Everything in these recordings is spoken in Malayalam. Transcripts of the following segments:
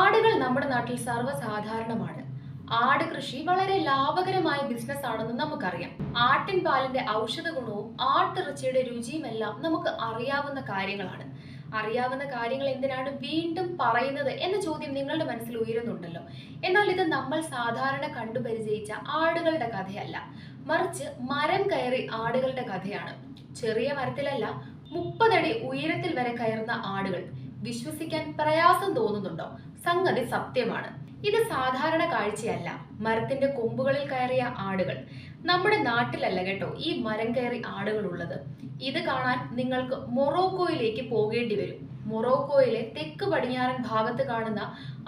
ആടുകൾ നമ്മുടെ നാട്ടിൽ സർവസാധാരണമാണ്. ആട് കൃഷി വളരെ ലാഭകരമായ ബിസിനസ് ആണെന്ന് നമുക്കറിയാം. ആട്ടിൻ പാലിന്റെ ഔഷധ ഗുണവും ആട്ടിറച്ചിയുടെ രുചിയും എല്ലാം നമുക്ക് അറിയാവുന്ന കാര്യങ്ങളാണ്. അറിയാവുന്ന കാര്യങ്ങൾ എന്തിനാണ് വീണ്ടും പറയുന്നത് എന്ന ചോദ്യം നിങ്ങളുടെ മനസ്സിൽ ഉയരുന്നുണ്ടല്ലോ. എന്നാൽ ഇത് നമ്മൾ സാധാരണ കണ്ടുപരിചയിച്ച ആടുകളുടെ കഥയല്ല. മറിച്ച് മരം കയറി ആടുകളുടെ കഥയാണ്. ചെറിയ മരത്തിലല്ല മുപ്പതടി ഉയരത്തിൽ വരെ കയറുന്ന ആടുകൾ. വിശ്വസിക്കാൻ പ്രയാസം തോന്നുന്നുണ്ടോ? സംഗതി സത്യമാണ്. ഇത് സാധാരണ കാഴ്ചയല്ല. മരത്തിന്റെ കൊമ്പുകളിൽ കയറിയ ആടുകൾ. നമ്മുടെ നാട്ടിലല്ല കേട്ടോ ഈ മരം കയറി ആടുകൾ ഉള്ളത് ഇത് കാണാൻ നിങ്ങൾക്ക് മൊറോക്കോയിലേക്ക് പോകേണ്ടി വരും. മൊറോക്കോയിലെ തെക്ക് പടിഞ്ഞാറൻ ഭാഗത്ത് കാണുന്ന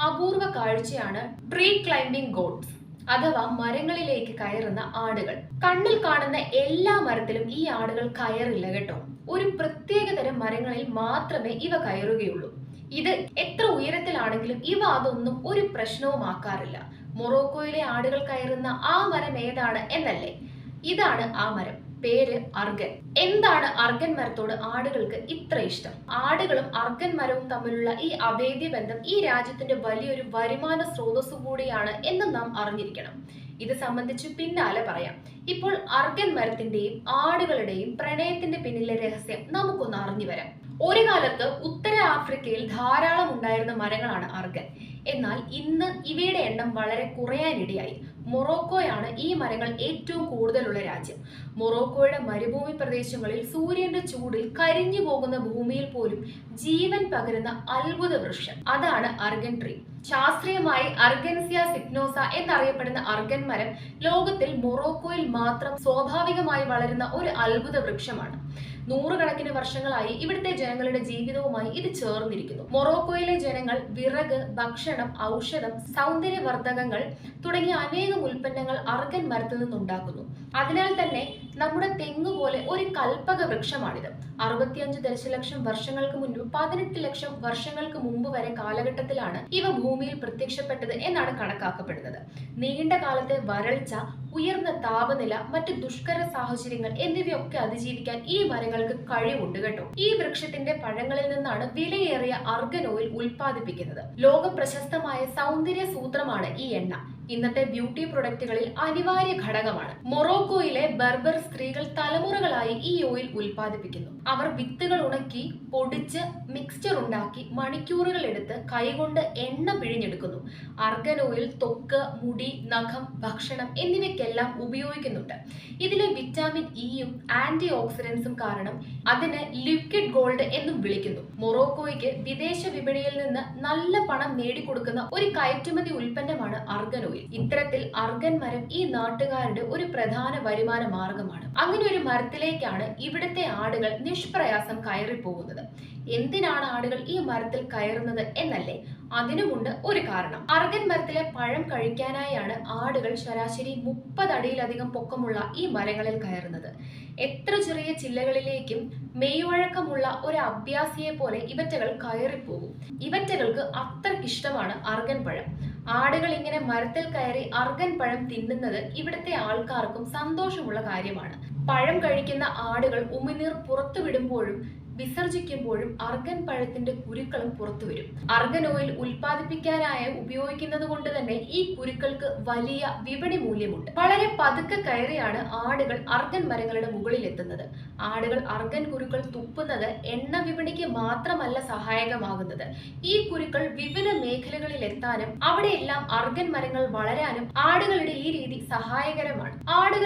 അപൂർവ കാഴ്ചയാണ് ട്രീ ക്ലൈംബിംഗ് ഗോട്ട്സ് അഥവാ മരങ്ങളിലേക്ക് കയറുന്ന ആടുകൾ. കണ്ണിൽ കാണുന്ന എല്ലാ മരത്തിലും ഈ ആടുകൾ കയറില്ല കേട്ടോ. ഒരു പ്രത്യേക തരം മരങ്ങളിൽ മാത്രമേ ഇവ കയറുകയുള്ളൂ. ഇത് എത്ര ഉയരത്തിലാണെങ്കിലും ഇവ അതൊന്നും ഒരു പ്രശ്നവുമാക്കാറില്ല മൊറോക്കോയിലെ ആടുകൾ കയറുന്ന ആ മരം ഏതാണ് എന്നല്ലേ? ഇതാണ് ആ മരം. പേര് അർഗൻ. എന്താണ് അർഗൻ മരത്തോട് ആടുകൾക്ക് ഇത്ര ഇഷ്ടം? ആടുകളും അർഗൻ മരവും തമ്മിലുള്ള ഈ അഭേദ്യ ബന്ധം ഈ രാജ്യത്തിന്റെ വലിയൊരു വരുമാന സ്രോതസ് കൂടിയാണ് എന്ന് നാം അറിഞ്ഞിരിക്കണം. ഇത് സംബന്ധിച്ച് പിന്നാലെ പറയാം. ഇപ്പോൾ അർഗൻ മരത്തിന്റെയും ആടുകളുടെയും പ്രണയത്തിന്റെ പിന്നിലെ രഹസ്യം നമുക്കൊന്ന് അറിഞ്ഞു വരാം. ഒരു കാലത്ത് ഉത്തര ആഫ്രിക്കയിൽ ധാരാളം ഉണ്ടായിരുന്ന മരങ്ങളാണ് അർഗൻ. എന്നാൽ ഇന്ന് ഇവയുടെ എണ്ണം വളരെ കുറയാനിടയായി. മൊറോക്കോയാണ് ഈ മരങ്ങൾ ഏറ്റവും കൂടുതലുള്ള രാജ്യം. മൊറോക്കോയുടെ മരുഭൂമി പ്രദേശങ്ങളിൽ സൂര്യന്റെ ചൂടിൽ കരിഞ്ഞു പോകുന്ന ഭൂമിയിൽ പോലും ജീവൻ പകരുന്ന അത്ഭുത വൃക്ഷം. അതാണ് അർഗൻ ട്രീ. ശാസ്ത്രീയമായി അർഗൻസിയ സിഗ്നോസ എന്നറിയപ്പെടുന്ന അർഗൻ മരം ലോകത്തിൽ മൊറോക്കോയിൽ മാത്രം സ്വാഭാവികമായി വളരുന്ന ഒരു അത്ഭുത വൃക്ഷമാണ്. നൂറുകണക്കിന് വർഷങ്ങളായി ഇവിടുത്തെ ജനങ്ങളുടെ ജീവിതവുമായി ഇത് ചേർന്നിരിക്കുന്നു. മൊറോക്കോയിലെ ജനങ്ങൾ വിറക് ഭക്ഷണം ഔഷധം സൗന്ദര്യവർദ്ധകങ്ങൾ തുടങ്ങിയ അനേകം ഉൽപ്പന്നങ്ങൾ അർഗൻ മരത്തിൽ നിന്നുണ്ടാക്കുന്നു. അതിനാൽ തന്നെ നമ്മുടെ തെങ്ങ് പോലെ ഒരു കൽപ്പക വൃക്ഷമാണിത്. അറുപത്തിയഞ്ച് ദശലക്ഷം വർഷങ്ങൾക്ക് മുൻപ് പതിനെട്ട് ലക്ഷം വർഷങ്ങൾക്ക് മുമ്പ് വരെ കാലഘട്ടത്തിലാണ് ഇവ ഭൂമിയിൽ പ്രത്യക്ഷപ്പെട്ടത് എന്നാണ് കണക്കാക്കപ്പെടുന്നത്. നീണ്ട കാലത്തെ വരൾച്ച ഉയർന്ന താപനില മറ്റ് ദുഷ്കര സാഹചര്യങ്ങൾ എന്നിവയൊക്കെ അതിജീവിക്കാൻ ഈ മരങ്ങൾക്ക് കഴിവുണ്ട് കേട്ടോ. ഈ വൃക്ഷത്തിന്റെ പഴങ്ങളിൽ നിന്നാണ് വിലയേറിയ അർഗൻ ഓയിൽ ഉൽപ്പാദിപ്പിക്കുന്നത്. ലോക പ്രശസ്തമായ സൗന്ദര്യ സൂത്രമാണ് ഈ എണ്ണ. ഇന്നത്തെ ബ്യൂട്ടി പ്രൊഡക്റ്റുകളിൽ അനിവാര്യ ഘടകമാണ്. മൊറോക്കോയിലെ ബർബർ സ്ത്രീകൾ തലമുറകളായി ഈ ഓയിൽ ഉൽപ്പാദിപ്പിക്കുന്നു. അവർ വിത്തുകൾ ഉണക്കി പൊടിച്ച് മിക്സ്ചർ ഉണ്ടാക്കി മണിക്കൂറുകൾ എടുത്ത് കൈകൊണ്ട് എണ്ണ പിഴിഞ്ഞെടുക്കുന്നു. അർഗൻ ഓയിൽ തൊക്ക് മുടി നഖം ഭക്ഷണം എന്നിവയ്ക്കെല്ലാം ഉപയോഗിക്കുന്നുണ്ട്. ഇതിലെ വിറ്റാമിൻ ഇയും ആന്റി ഓക്സിഡൻസും കാരണം അതിന് ലിക്വിഡ് ഗോൾഡ് എന്നും വിളിക്കുന്നു. മൊറോക്കോയ്ക്ക് വിദേശ വിപണിയിൽ നിന്ന് നല്ല പണം നേടിക്കൊടുക്കുന്ന ഒരു കയറ്റുമതി ഉൽപ്പന്നമാണ് അർഗൻ ഓയിൽ. ഇത്തരത്തിൽ അർഗൻ മരം ഈ നാട്ടുകാരുടെ ഒരു പ്രധാന വരുമാന മാർഗമാണ്. അങ്ങനെ ഒരു മരത്തിലേക്കാണ് ഇവിടുത്തെ ആടുകൾ നിഷ്പ്രയാസം കയറിപ്പോകുന്നത്. എന്തിനാണ് ആടുകൾ ഈ മരത്തിൽ കയറുന്നത് എന്നല്ലേ? അതിനുമുണ്ട് ഒരു കാരണം. അർഗൻ മരത്തിലെ പഴം കഴിക്കാനായാണ് ആടുകൾ ശരാശരി മുപ്പത് അടിയിലധികം പൊക്കമുള്ള ഈ മരങ്ങളിൽ കയറുന്നത്. എത്ര ചെറിയ ചില്ലകളിലേക്കും മെയ്വഴക്കമുള്ള ഒരു അഭ്യാസിയെ പോലെ ഇവറ്റകൾ കയറിപ്പോകും. ഇവറ്റകൾക്ക് അത്രക്കിഷ്ടമാണ് അർഗൻ പഴം. ആടുകൾ ഇങ്ങനെ മരത്തിൽ കയറി അർഗൻ പഴം തിന്നുന്നത് ഇവിടുത്തെ ആൾക്കാർക്കും സന്തോഷമുള്ള കാര്യമാണ്. പഴം കഴിക്കുന്ന ആടുകൾ ഉമിനീർ പുറത്തുവിടുമ്പോഴും വിസർജിക്കുമ്പോഴും അർഗൻ പഴത്തിന്റെ കുരുക്കളും പുറത്തു വരും. അർഗൻ ഓയിൽ ഉൽപ്പാദിപ്പിക്കാനായി ഉപയോഗിക്കുന്നത് കൊണ്ട് തന്നെ ഈ കുരുക്കൾക്ക് വലിയ വിപണി മൂല്യമുണ്ട്. വളരെ പതുക്കെ കയറിയാണ് ആടുകൾ അർഗൻ മരങ്ങളുടെ മുകളിൽ എത്തുന്നത്. ആടുകൾ അർഗൻ കുരുക്കൾ തുപ്പുന്നത് എണ്ണ വിപണിക്ക് മാത്രമല്ല സഹായകമാകുന്നത്. ഈ കുരുക്കൾ വിവിധ മേഖലകളിൽ എത്താനും അവിടെയെല്ലാം അർഗൻ മരങ്ങൾ വളരാനും ആടുകളുടെ ഈ രീതി സഹായകരമാണ്. ആടുകളുടെ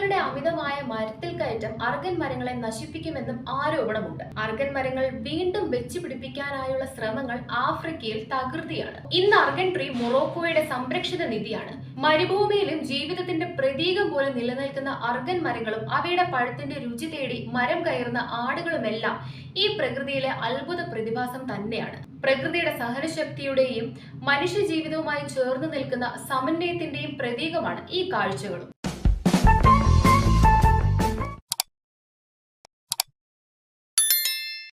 അമിതമായ മരത്തിൽ കയറ്റം അർഗൻ മരങ്ങളെ നശിപ്പിക്കുമെന്നും ആരോപണമുണ്ട്. അർഗൻ മരങ്ങൾ വീണ്ടും വെച്ച് പിടിപ്പിക്കാനായുള്ള ശ്രമങ്ങൾ ആഫ്രിക്കയിൽ തകൃതിയാണ്. ഇന്ന് അർഗൻ ട്രീ മൊറോക്കോയുടെ സംരക്ഷിത നിധിയാണ്. മരുഭൂമിയിലും ജീവിതത്തിന്റെ പ്രതീകം പോലെ നിലനിൽക്കുന്ന അർഗൻ മരങ്ങളും അവയുടെ പഴത്തിന്റെ രുചി തേടി മരം കയറുന്ന ആടുകളുമെല്ലാം ഈ പ്രകൃതിയിലെ അത്ഭുത പ്രതിഭാസം തന്നെയാണ്. പ്രകൃതിയുടെ സഹനശക്തിയുടെയും മനുഷ്യ ജീവിതവുമായി ചേർന്ന് നിൽക്കുന്ന സമന്വയത്തിന്റെയും പ്രതീകമാണ് ഈ കാഴ്ചകളും.